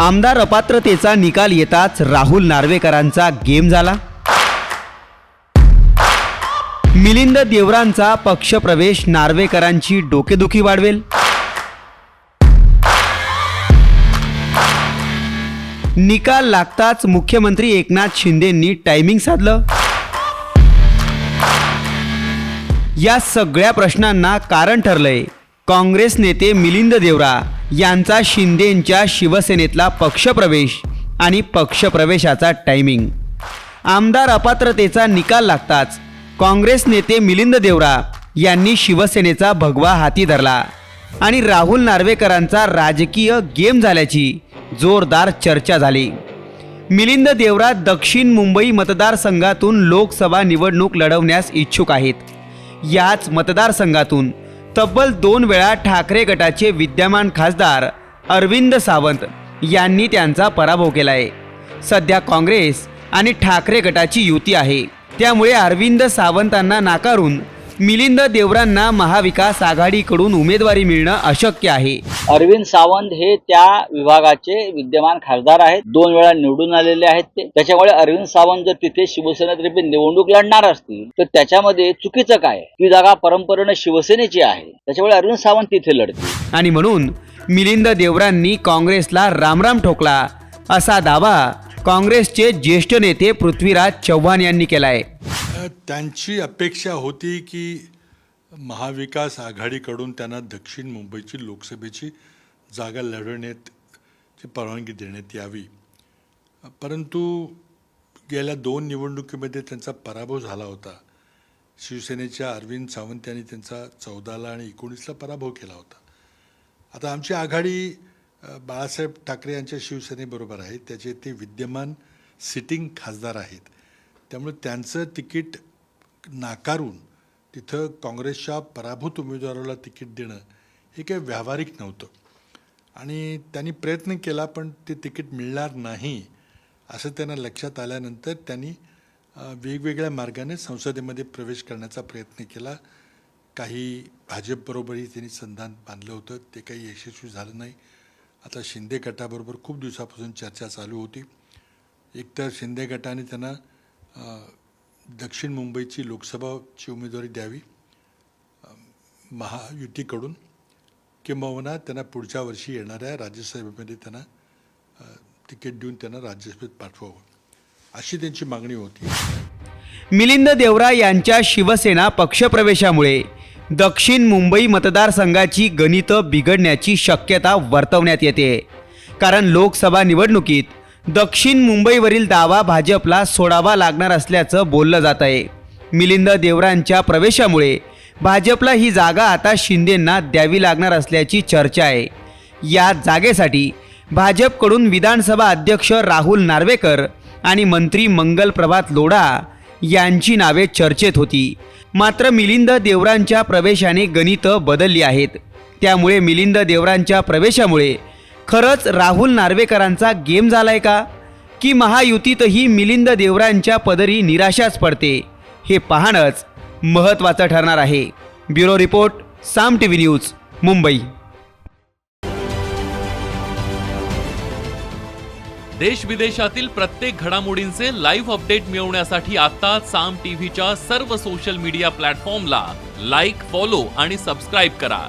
आमदार अपात्रतेचा निकाल येताच राहुल नार्वेकरांचा गेम झाला. मिलिंद देवरांचा पक्षप्रवेश नार्वेकरांची डोकेदुखी वाढवेल. निकाल लागताच मुख्यमंत्री एकनाथ शिंदेंनी टायमिंग साधलं. या सगळ्या प्रश्नांना कारण ठरलंय. काँग्रेस नेते मिलिंद देवरा यांचा शिंदेंच्या शिवसेनेतला पक्षप्रवेश आणि पक्षप्रवेशाचा टायमिंग आमदार अपात्रतेचा निकाल लागताच काँग्रेस नेते मिलिंद देवरा यांनी शिवसेनेचा भगवा हाती धरला आणि राहुल नार्वेकरांचा राजकीय गेम झाल्याची जोरदार चर्चा झाली. मिलिंद देवरा दक्षिण मुंबई मतदारसंघातून लोकसभा निवडणूक लढवण्यास इच्छुक आहेत. याच मतदारसंघातून तब्बल दोन वेळा ठाकरे गटाचे विद्यमान खासदार अरविंद सावंत यांनी त्यांचा पराभव केला आहे सध्या काँग्रेस आणि ठाकरे गटाची युती आहे. त्यामुळे अरविंद सावंतांना नाकारून मिलिंद देवरांना महाविकास आघाडीकडून उमेदवारी मिळणं अशक्य आहे. अरविंद सावंत हे त्या विभागाचे विद्यमान खासदार आहेत. दोन वेळा निवडून आलेले आहेत ते. त्याच्यामुळे अरविंद सावंत जर तिथे शिवसेनेतर्फे निवडणूक लढणार असतील तर त्याच्यामध्ये चुकीचं काय ती जागा परंपरेनं शिवसेनेची आहे. त्याच्यामुळे अरविंद सावंत तिथे लढतील. आणि म्हणून मिलिंद देवरांनी काँग्रेसला रामराम ठोकला असा दावा काँग्रेसचे ज्येष्ठ नेते पृथ्वीराज चव्हाण यांनी केलाय. त्यांची अपेक्षा होती की महाविकास आघाडीकडून त्यांना दक्षिण मुंबईची लोकसभेची जागा लढवण्याची परवानगी देण्यात यावी. परंतु गेल्या दोन निवडणुकीमध्ये त्यांचा पराभव झाला होता. शिवसेनेच्या अरविंद सावंत यांनी त्यांचा चौदाला आणि एकोणीसला पराभव केला होता. आता आमची आघाडी बाळासाहेब ठाकरे यांच्या शिवसेनेबरोबर आहे. त्याचे ते विद्यमान सिटिंग खासदार आहेत. त्यामुळे त्यांचं तिकीट नाकारून तिथं काँग्रेसच्या पराभूत उमेदवाराला तिकीट देणं हे काही व्यावहारिक नव्हतं. आणि त्यांनी प्रयत्न केला पण ते तिकीट मिळणार नाही असं त्यांना लक्षात आल्यानंतर त्यांनी वेगवेगळ्या मार्गाने संसदेमध्ये प्रवेश करण्याचा प्रयत्न केला. काही भाजपबरोबरही त्यांनी संधान बांधलं होतं. ते काही यशस्वी झालं नाही. आता शिंदे गटाबरोबर खूप दिवसापासून चर्चा चालू होती. एकतर शिंदे गटाने त्यांना दक्षिण मुंबईची लोकसभाची उमेदवारी द्यावी. महायुतीकडून. किंबहुना त्यांना पुढच्या वर्षी येणाऱ्या राज्यसभेमध्ये त्यांना तिकीट देऊन त्यांना राज्यसभेत पाठवावं. अशी त्यांची मागणी होती. मिलिंद देवरा यांच्या शिवसेना पक्षप्रवेशामुळे दक्षिण मुंबई मतदारसंघाची गणितं बिघडण्याची शक्यता वर्तवण्यात येते. कारण लोकसभा निवडणुकीत दक्षिण मुंबईवरील दावा भाजपला सोडावा लागणार असल्याचं बोललं जात आहे. मिलिंद देवरांच्या प्रवेशामुळे भाजपला ही जागा आता शिंदेंना द्यावी लागणार असल्याची चर्चा आहे. या जागेसाठी भाजपकडून विधानसभा अध्यक्ष राहुल नार्वेकर आणि मंत्री मंगल प्रभात लोढा यांची नावे चर्चेत होती. मात्र मिलिंद देवरांच्या प्रवेशाने गणितं बदलली आहेत. त्यामुळे मिलिंद देवरांच्या प्रवेशामुळे खरंच राहुल नार्वेकरांचा गेम झालाय का? की महायुतीतही मिलिंद देवरांच्या पदरी निराशाच पडते हे पाहणंच महत्त्वाचं ठरणार आहे. Bureau report Saam T V news Mumbai. देश विदेशातील प्रत्येक घडामोडींचे लाईव्ह अपडेट मिळवण्यासाठी आता साम टीव्हीच्या सर्व सोशल मीडिया प्लॅटफॉर्मला लाईक फॉलो आणि सबस्क्राईब करा.